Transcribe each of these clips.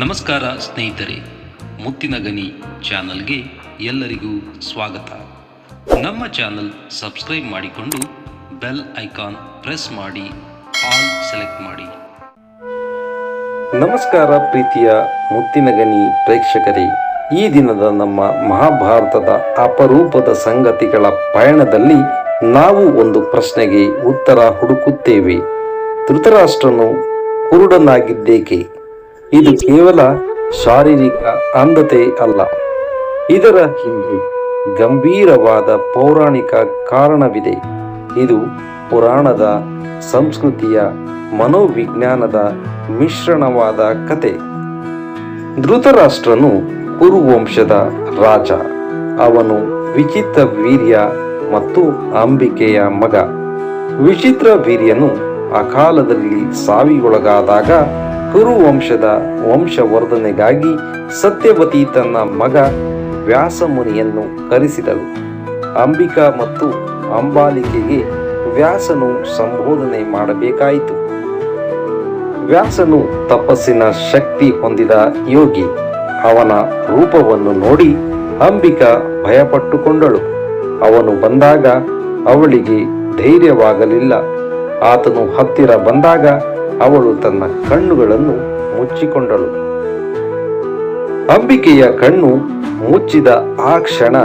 ನಮಸ್ಕಾರ ಸ್ನೇಹಿತರೆ, ಮುತ್ತಿನ ಗನಿ ಚಾನಲ್ಗೆ ಎಲ್ಲರಿಗೂ ಸ್ವಾಗತ. ನಮ್ಮ ಚಾನಲ್ ಸಬ್ಸ್ಕ್ರೈಬ್ ಮಾಡಿಕೊಂಡು ಬೆಲ್ ಐಕಾನ್ ಪ್ರೆಸ್ ಮಾಡಿ, ಆಲ್ ಸೆಲೆಕ್ಟ್ ಮಾಡಿ. ನಮಸ್ಕಾರ ಪ್ರೀತಿಯ ಮುತ್ತಿನ ಗನಿ ಪ್ರೇಕ್ಷಕರೇ, ಈ ದಿನದ ನಮ್ಮ ಮಹಾಭಾರತದ ಅಪರೂಪದ ಸಂಗತಿಗಳ ಪಯಣದಲ್ಲಿ ನಾವು ಒಂದು ಪ್ರಶ್ನೆಗೆ ಉತ್ತರ ಹುಡುಕುತ್ತೇವೆ. ಧೃತರಾಷ್ಟ್ರನು ಕುರುಡನಾಗಿದ್ದೇಕೆ? ಇದು ಕೇವಲ ಶಾರೀರಿಕ ಅಂಧತೆ ಅಲ್ಲ. ಇದರ ಹಿಂದೆ ಗಂಭೀರವಾದ ಪೌರಾಣಿಕ ಕಾರಣವಿದೆ. ಇದು ಪುರಾಣದ ಸಂಸ್ಕೃತಿಯ ಮನೋವಿಜ್ಞಾನದ ಮಿಶ್ರಣವಾದ ಕತೆ ಧೃತರಾಷ್ಟ್ರನು ಕುರುವಂಶದ ರಾಜ. ಅವನು ವಿಚಿತ್ರ ವೀರ್ಯ ಮತ್ತು ಅಂಬಿಕೆಯ ಮಗ. ವಿಚಿತ್ರ ವೀರ್ಯನು ಅಕಾಲದಲ್ಲಿ ಸಾವಿಗೊಳಗಾದಾಗ ಕುರುವಂಶದ ವಂಶವರ್ಧನೆಗಾಗಿ ಸತ್ಯವತಿ ತನ್ನ ಮಗ ವ್ಯಾಸಮುನಿಯನ್ನು ಕರೆಸಿದಳು. ಅಂಬಿಕಾ ಮತ್ತು ಅಂಬಾಲಿಕೆಗೆ ವ್ಯಾಸನು ಸಂಬೋಧನೆ ಮಾಡಬೇಕಾಯಿತು. ವ್ಯಾಸನು ತಪಸ್ಸಿನ ಶಕ್ತಿ ಹೊಂದಿದ ಯೋಗಿ, ಅವನ ರೂಪವನ್ನು ನೋಡಿ ಅಂಬಿಕಾ ಭಯಪಟ್ಟುಕೊಂಡಳು. ಅವನು ಬಂದಾಗ ಅವಳಿಗೆ ಧೈರ್ಯವಾಗಲಿಲ್ಲ. ಆತನು ಹತ್ತಿರ ಬಂದಾಗ ಅವಳು ತನ್ನ ಕಣ್ಣುಗಳನ್ನು ಮುಚ್ಚಿಕೊಂಡಳು. ಅಂಬಿಕೆಯ ಕಣ್ಣು ಮುಚ್ಚಿದ ಆ ಕ್ಷಣ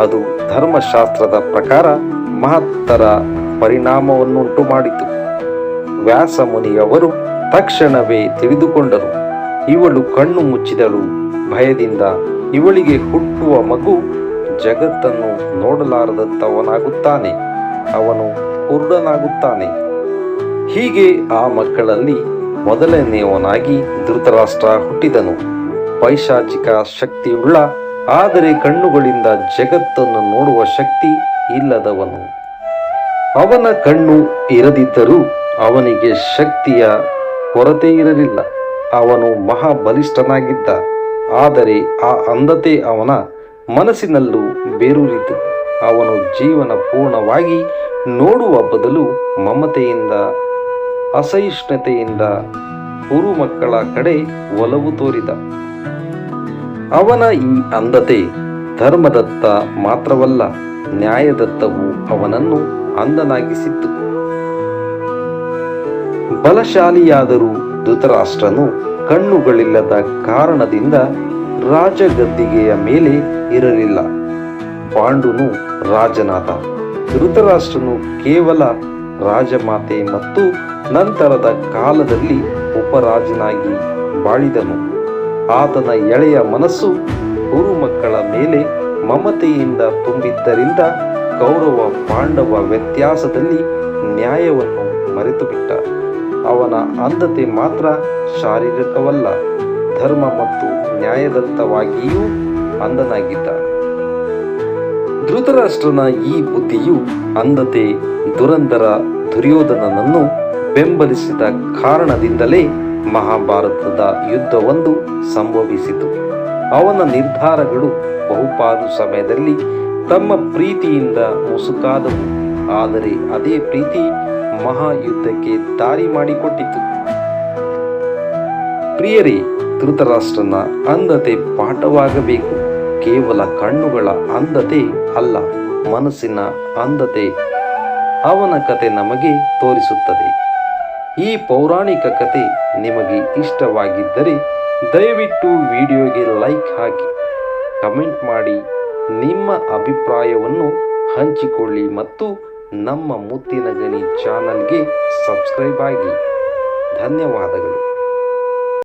ಅದು ಧರ್ಮಶಾಸ್ತ್ರದ ಪ್ರಕಾರ ಮಹತ್ತರ ಪರಿಣಾಮವನ್ನುಂಟು ಮಾಡಿತು. ವ್ಯಾಸ ಮುನಿಯವರು ತಕ್ಷಣವೇ ತಿಳಿದುಕೊಂಡರು. ಇವಳು ಕಣ್ಣು ಮುಚ್ಚಿದಳು. ಭಯದಿಂದ ಇವಳಿಗೆ ಹುಟ್ಟುವ ಮಗು ಜಗತ್ತನ್ನು ನೋಡಲಾರದತ್ತವನಾಗುತ್ತಾನೆ. ಅವನು ಕುರುಡನಾಗುತ್ತಾನೆ. ಹೀಗೆ ಆ ಮಕ್ಕಳಲ್ಲಿ ಮೊದಲನೆಯವನಾಗಿ ಧೃತರಾಷ್ಟ್ರ ಹುಟ್ಟಿದನು. ಪೈಶಾಚಿಕ ಶಕ್ತಿಯುಳ್ಳ, ಆದರೆ ಕಣ್ಣುಗಳಿಂದ ಜಗತ್ತನ್ನು ನೋಡುವ ಶಕ್ತಿ ಇಲ್ಲದವನು. ಅವನ ಕಣ್ಣು ಇರದಿದ್ದರೂ ಅವನಿಗೆ ಶಕ್ತಿಯ ಕೊರತೆ ಇರಲಿಲ್ಲ. ಅವನು ಮಹಾಬಲಿಷ್ಠನಾಗಿದ್ದ, ಆದರೆ ಆ ಅಂಧತೆ ಅವನ ಮನಸ್ಸಿನಲ್ಲೂ ಬೇರೂರಿತು. ಅವನು ಜೀವನ ಪೂರ್ಣವಾಗಿ ನೋಡುವ ಬದಲು ಮಮತೆಯಿಂದ ಅಸಹಿಷ್ಣುತೆಯಿಂದ ಕುರು ಮಕ್ಕಳ ಕಡೆ ಒಲವು ತೋರಿದ. ಅವನ ಈ ಅಂಧತೆ ಧರ್ಮದತ್ತ ಮಾತ್ರವಲ್ಲ, ನ್ಯಾಯದತ್ತವು ಅವನನ್ನು ಅಂಧನಾಗಿಸಿತ್ತು ಬಲಶಾಲಿಯಾದರೂ ಧೃತರಾಷ್ಟ್ರನು ಕಣ್ಣುಗಳಿಲ್ಲದ ಕಾರಣದಿಂದ ರಾಜಗದ್ದಿಗೆಯ ಮೇಲೆ ಇರಲಿಲ್ಲ. ಪಾಂಡುನು ರಾಜನಾದ ಧೃತರಾಷ್ಟ್ರನು ಕೇವಲ ರಾಜಮಾತೆ ಮತ್ತು ನಂತರದ ಕಾಲದಲ್ಲಿ ಉಪರಾಜನಾಗಿ ಬಾಳಿದನು. ಆತನ ಎಳೆಯ ಮನಸ್ಸು ಗುರು ಮಕ್ಕಳ ಮೇಲೆ ಮಮತೆಯಿಂದ ತುಂಬಿದ್ದರಿಂದ ಕೌರವ ಪಾಂಡವ ವ್ಯತ್ಯಾಸದಲ್ಲಿ ನ್ಯಾಯವನ್ನು ಮರೆತುಬಿಟ್ಟ. ಅವನ ಅಂಧತೆ ಮಾತ್ರ ಶಾರೀರಿಕವಲ್ಲ, ಧರ್ಮ ಮತ್ತು ನ್ಯಾಯದತ್ತವಾಗಿಯೂ ಅಂಧನಾಗಿದ್ದ ಧೃತರಾಷ್ಟ್ರನ ಈ ಬುದ್ಧಿಯು ಅಂಧತೆ ದುರಂಧರ ದುರ್ಯೋಧನನನ್ನು ಬೆಂಬಲಿಸಿದ ಕಾರಣದಿಂದಲೇ ಮಹಾಭಾರತದ ಯುದ್ಧವೊಂದು ಸಂಭವಿಸಿತು. ಅವನ ನಿರ್ಧಾರಗಳು ಬಹುಪಾಲು ಸಮಯದಲ್ಲಿ ತಮ್ಮ ಪ್ರೀತಿಯಿಂದ ಮುಸುಕಾದವು. ಆದರೆ ಅದೇ ಪ್ರೀತಿ ಮಹಾಯುದ್ಧಕ್ಕೆ ದಾರಿ ಮಾಡಿಕೊಟ್ಟಿತು. ಪ್ರಿಯರೇ, ಧೃತರಾಷ್ಟ್ರನ ಅಂಧತೆ ಪಾಠವಾಗಬೇಕು. ಕೇವಲ ಕಣ್ಣುಗಳ ಅಂಧತೆ ಅಲ್ಲ, ಮನಸ್ಸಿನ ಅಂಧತೆ ಅವನ ಕತೆ ನಮಗೆ ತೋರಿಸುತ್ತದೆ. ಈ ಪೌರಾಣಿಕ ಕತೆ ನಿಮಗೆ ಇಷ್ಟವಾಗಿದ್ದರೆ ದಯವಿಟ್ಟು ವಿಡಿಯೋಗೆ ಲೈಕ್ ಹಾಕಿ, ಕಮೆಂಟ್ ಮಾಡಿ, ನಿಮ್ಮ ಅಭಿಪ್ರಾಯವನ್ನು ಹಂಚಿಕೊಳ್ಳಿ ಮತ್ತು ನಮ್ಮ ಮುತ್ತಿನ ಗಣಿ ಚಾನಲ್ಗೆ ಸಬ್ಸ್ಕ್ರೈಬ್ ಆಗಿ. ಧನ್ಯವಾದಗಳು.